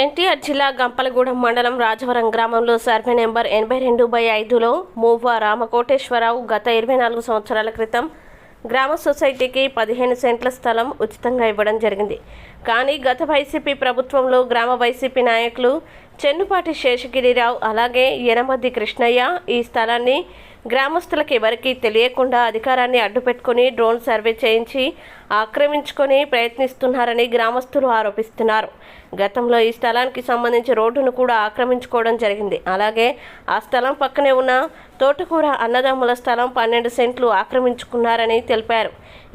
ఎన్టీఆర్ జిల్లా గంపలగూడెం మండలం రాజవరం గ్రామంలో సర్వే నెంబర్ ఎనభై రెండు బై ఐదులో మూవ రామకోటేశ్వరరావు గత ఇరవై నాలుగు సంవత్సరాల క్రితం గ్రామ సొసైటీకి పదిహేను సెంట్ల స్థలం ఉచితంగా ఇవ్వడం జరిగింది. కానీ గత వైసీపీ ప్రభుత్వంలో గ్రామ వైసీపీ నాయకులు చెన్నుపాటి శేషగిరిరావు అలాగే యనమద్ది కృష్ణయ్య ఈ స్థలాన్ని గ్రామస్తులకు ఎవరికీ తెలియకుండా అధికారాన్ని అడ్డుపెట్టుకుని డ్రోన్ సర్వే చేయించి ఆక్రమించుకొని ప్రయత్నిస్తున్నారని గ్రామస్తులు ఆరోపిస్తున్నారు. గతంలో ఈ స్థలానికి సంబంధించి రోడ్డును కూడా ఆక్రమించుకోవడం జరిగింది. అలాగే ఆ స్థలం పక్కనే ఉన్న తోటకూర అన్నదమ్ముల స్థలం పన్నెండు సెంట్లు ఆక్రమించుకున్నారని తెలిపారు.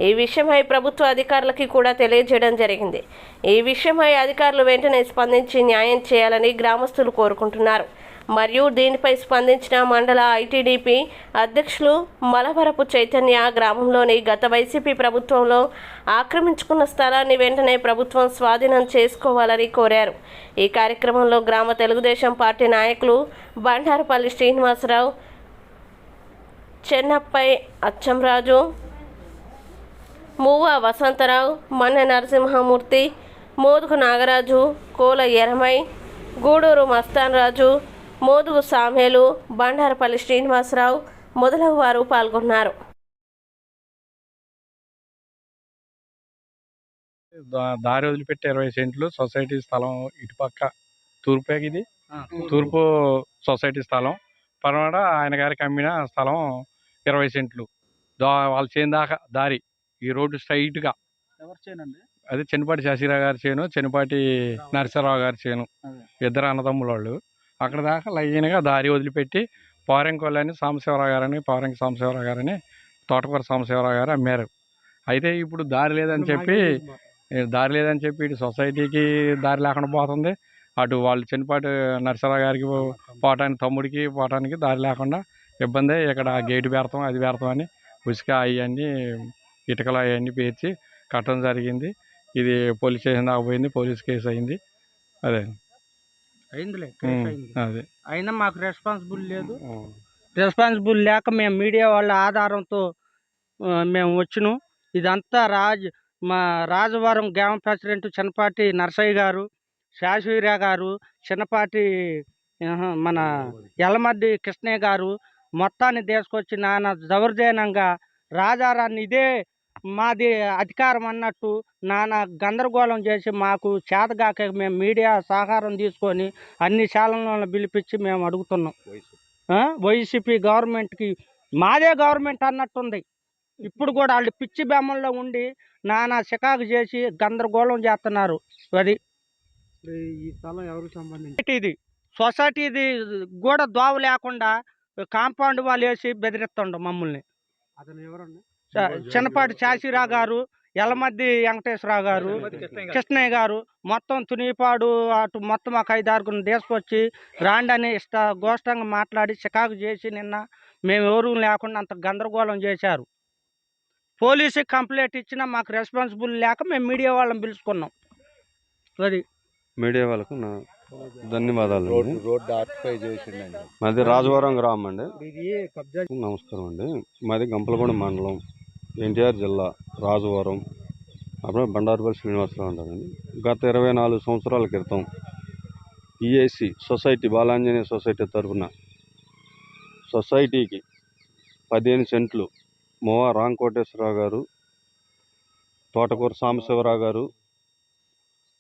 ఈ విషయమై ప్రభుత్వ అధికారులకి కూడా తెలియజేయడం జరిగింది. ఈ విషయమై అధికారులు వెంటనే స్పందించి న్యాయం చేయాలని గ్రామస్తులు కోరుకుంటున్నారు. మరియు దీనిపై స్పందించిన మండల ఐటీడీపీ అధ్యక్షులు మలవరపు చైతన్య గ్రామంలోని గత వైసీపీ ప్రభుత్వంలో ఆక్రమించుకున్న స్థలాన్ని వెంటనే ప్రభుత్వం స్వాధీనం చేసుకోవాలని కోరారు. ఈ కార్యక్రమంలో గ్రామ తెలుగుదేశం పార్టీ నాయకులు బండారపల్లి శ్రీనివాసరావు చెన్నప్పై అచ్చంరాజు మూవ వసంతరావు మన్నె నరసింహమూర్తి మోదుగు నాగరాజు కోల ఎరమై గూడూరు మస్తాన్ రాజు మోదుగు సామేలు బండారపల్లి శ్రీనివాసరావు మొదలగు వారు పాల్గొన్నారు. దా- దారి వదిలిపెట్టి ఇరవై సెంట్లు సొసైటీ స్థలం ఇటుపక్క తూర్పు ఇది. తూర్పు. సొసైటీ స్థలం. పరమడ ఆయన గారికి అమ్మిన స్థలం ఇరవై సెంట్లు. దా వాళ్ళ చేను దాకా దారి. ఈ రోడ్డు స్ట్రైట్గా. అది చెన్నపాటి శశిరావు గారి చేను చెన్నపాటి నరసింహరావు గారి. చేను. ఇద్దరు అన్నదమ్ముల వాళ్ళు అక్కడ దాకా లైన్గా దారి వదిలిపెట్టి పారెంకొల్లని సాంబశివరావు గారని పారెంకి సాంబశివరావు గారని తోటకూర సాంబశివరావు గారు అమ్మారు. అయితే ఇప్పుడు దారి లేదని చెప్పి దారి లేదని చెప్పి ఇటు సొసైటీకి దారి లేకుండా పోతుంది. అటు వాళ్ళు చిన్నపాటి నరసరావు గారికి పోవటానికి తమ్ముడికి పోవటానికి దారి లేకుండా ఇబ్బంది. ఇక్కడ గేటు పెడతాం అది పెడతాం అని ఉసుక అవన్నీ ఇటుకలు అవన్నీ పేర్చి కట్టడం జరిగింది. ఇది పోలీస్ స్టేషన్ దాకా పోయింది. పోలీస్ కేసు అయింది. అదే. అయిందిలే ఉమ్, కేసు అయింది. అదే. అయినా మాకు రెస్పాన్సిబుల్ లేదు. రెస్పాన్సిబుల్ లేక మేము మీడియా వాళ్ళ ఆధారంతో ఆ, మేము వచ్చినాం. ఇదంతా రాజ్ మా రాజవరం గ్రామ ప్రెసిడెంట్ చిన్నపాటి నరసయ్య గారు శాశ్వీర్య గారు చిన్నపాటి ఆహా, మన ఎల్లమద్ది కృష్ణయ్య గారు మొత్తాన్ని తీసుకొచ్చి నాన్న దౌర్జన్యంగా రాజారాన్ని ఇదే మాది అధికారం అన్నట్టు నాన్న గందరగోళం చేసి మాకు చేతగాక మేము మీడియా సహకారం తీసుకొని అన్ని శాలలను పిలిపించి మేము అడుగుతున్నాం? వైసీపీ. గవర్నమెంట్కి మాదే గవర్నమెంట్ అన్నట్టుంది. ఇప్పుడు కూడా వాళ్ళు పిచ్చి బెమ్మల్లో ఉండి నానా చికాకు చేసి గందరగోళం చేస్తున్నారు. అది ఈ స్థలం సంబంధించి? ఇది సొసైటీది కూడా దోవ లేకుండా కాంపౌండ్ వాళ్ళు వేసి బెదిరిస్తుండు మమ్మల్ని. చిన్నపాటి శాసిరా గారు ఎలమద్ది వెంకటేశ్వరరావు గారు కృష్ణయ్య గారు. మొత్తం తునిపాడు అటు మొత్తం ఒక ఐదారుగురిని తీసుకొచ్చి రాండి అని ఇష్ట గోష్టంగా మాట్లాడి చికాకు చేసి నిన్న మేము ఎవరు లేకుండా అంత గందరగోళం చేశారు. పోలీసుకి కంప్లైంట్ ఇచ్చినా మాకు రెస్పాన్సిబుల్ లేక మేము మీడియా వాళ్ళని పిలుచుకున్నాం. అది. మీడియా వాళ్ళకు నా ధన్యవాదాలు రోడ్డు ఆక్యుపై చేసిండండి. మాది రాజవరం గ్రామం అండి నమస్కారం అండి. మాది గంపలగూడెం మండలం ఎన్టీఆర్ జిల్లా రాజవరం. అప్పుడు బండారుపల్లి శ్రీనివాసరావు అంటారండి. గత ఇరవై నాలుగు సంవత్సరాల క్రితం ఈఏసి సొసైటీ బాలాంజనేయ సొసైటీ తరఫున సొసైటీకి పదిహేను సెంట్లు మోవా రాంకోటేశ్వరరావు గారు తోటకూర సాంబశివరావు గారు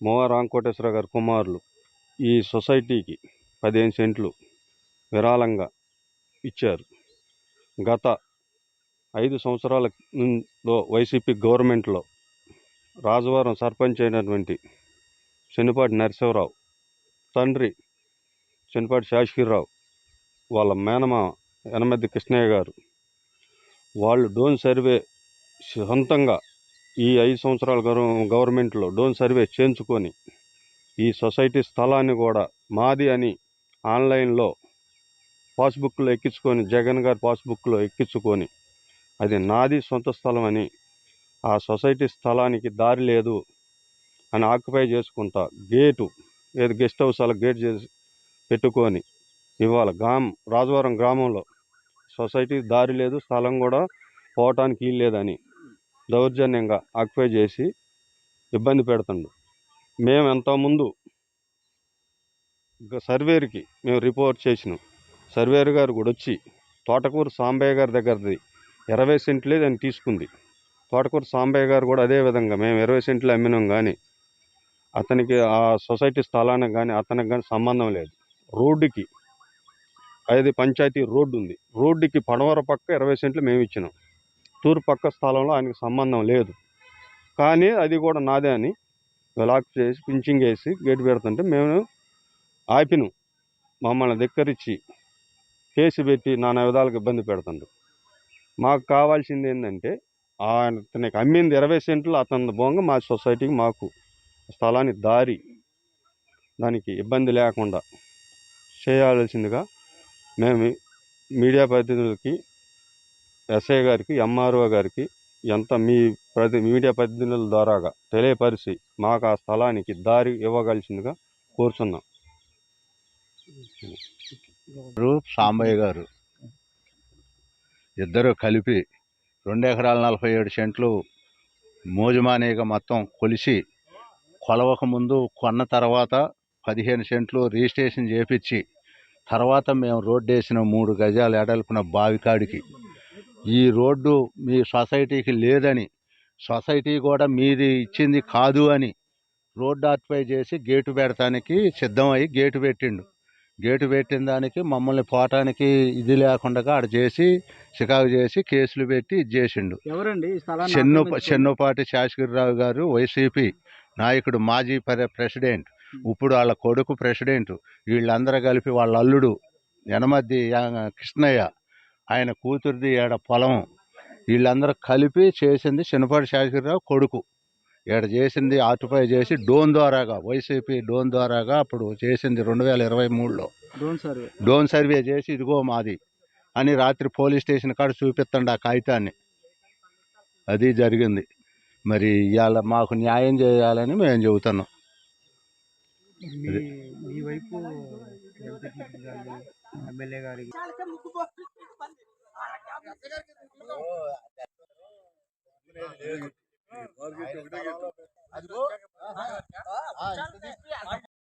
మోవా రాంకోటేశ్వరరావు గారు కుమారులు ఈ సొసైటీకి పదిహేను సెంట్లు విరాళంగా ఇచ్చారు. గత ఐదు సంవత్సరాలలో వైసీపీ గవర్నమెంట్లో రాజవరం సర్పంచ్ అయినటువంటి చెన్నిపాటి నరసింహరావు తండ్రి చెన్నిపాటి శాశ్వీరావు వాళ్ళ మేనమామ యనమద్ది కృష్ణయ్య గారు వాళ్ళు డోన్ సర్వే సొంతంగా ఈ ఐదు సంవత్సరాల గవర్నమెంట్లో డోన్ సర్వే చేయించుకొని ఈ సొసైటీ స్థలాన్ని కూడా మాది అని ఆన్లైన్లో పాస్బుక్లో ఎక్కించుకొని జగన్ గారి పాస్బుక్లో ఎక్కించుకొని అది నాది సొంత స్థలం అని ఆ సొసైటీ స్థలానికి దారి లేదు అని ఆక్యుపై చేసుకుంటా గేటు ఏది గెస్ట్ హౌస్ అలా గేట్ చేసి పెట్టుకొని ఇవాళ గ్రామం రాజవరం గ్రామంలో సొసైటీ దారి లేదు స్థలం కూడా పోవటానికి వీలు లేదని దౌర్జన్యంగా ఆక్యుపై చేసి ఇబ్బంది పెడుతుండు. మేము ఎంతోముందు గ- సర్వేర్కి మేము రిపోర్ట్ చేసినాం. సర్వేర్ గారు కూడా వచ్చి తోటకూరు సాంబయ్య గారి దగ్గరది ఇరవై సెంట్లే దాన్ని తీసుకుంది. తోటకూరు సాంబయ్య గారు కూడా అదే విధంగా మేము ఇరవై సెంట్లు అమ్మినాం కానీ అతనికి ఆ సొసైటీ స్థలానికి కానీ అతనికి కానీ సంబంధం లేదు. రోడ్డుకి అది పంచాయతీ రోడ్డు ఉంది. రోడ్డుకి పడవర పక్క ఇరవై సెంట్లు మేము ఇచ్చినాం. తూర్పు పక్క స్థలంలో ఆయనకి సంబంధం లేదు. కానీ అది కూడా నాదే అని లాక్ చేసి పించింగ్ వేసి గేట్ పెడుతుంటే మేము ఆపిను. మమ్మల్ని ధిక్కరించి కేసు పెట్టి నానా విధాలకు ఇబ్బంది పెడుతుండ్రు. మాకు కావాల్సింది ఏంటంటే ఆయన అతనికి అమ్మింది ఇరవై సెంట్లు అతని బొంగ మా సొసైటీకి మాకు స్థలాన్ని దారి. దానికి ఇబ్బంది లేకుండా చేయాల్సిందిగా మేము మీడియా ప్రతినిధులకి ఎస్ఐ గారికి ఎంఆర్ఓ గారికి ఎంత మీ ప్రతి మీడియా ప్రతినిధుల ద్వారాగా తెలియపరిచి మాకు ఆ స్థలానికి దారి ఇవ్వగలిసిందిగా కోరుచున్నాం. సాంబయ్య గారు ఇద్దరు కలిపి రెండు ఎకరాల నలభై ఏడు సెంట్లు మోజుమానేగా మొత్తం కొలిసి కొలవక ముందు కొన్న తర్వాత పదిహేను సెంట్లు రిజిస్ట్రేషన్ చేపించి తర్వాత మేము రోడ్డు వేసిన మూడు గజాలు ఎడల్పున బావికాడికి ఈ రోడ్డు మీ సొసైటీకి లేదని సొసైటీ కూడా మీది ఇచ్చింది కాదు అని రోడ్డు ఆక్యుపై చేసి గేటు పెడతానికి సిద్ధమై గేటు పెట్టిండు. గేటు పెట్టిన దానికి మమ్మల్ని పోవటానికి ఇది లేకుండా ఆడ చేసి చికాకు చేసి కేసులు పెట్టి ఇది చేసిండు. ఎవరండి? చెన్ను? చెన్నుపాటి శాసగిరిరావు గారు వైసీపీ నాయకుడు మాజీ పరి ప్రెసిడెంట్. ఇప్పుడు వాళ్ళ కొడుకు ప్రెసిడెంట్. వీళ్ళందరూ కలిపి వాళ్ళ అల్లుడు యనమద్ది కృష్ణయ్య. ఆయన కూతురిది ఏడ పొలం వీళ్ళందరూ కలిపి చేసింది చిన్నపాటి శాసగిరిరావు కొడుకు. ఈడ చేసింది ఆటుపై చేసి డోన్ ద్వారాగా వైసీపీ డోన్ ద్వారాగా అప్పుడు చేసింది రెండు వేల ఇరవై మూడులో. Drone survey. డోన్ సర్వే చేసి ఇదిగో మాది అని రాత్రి పోలీస్ స్టేషన్ కాడ చూపిస్తండి ఆ కాగితాన్ని. అది జరిగింది. మరి ఇవాళ మాకు న్యాయం చేయాలని మేము చెబుతున్నాం. మీ మీ వైపు ఎంపీటీసీ గారిని ఎమ్మెల్యే గారికి అదిగో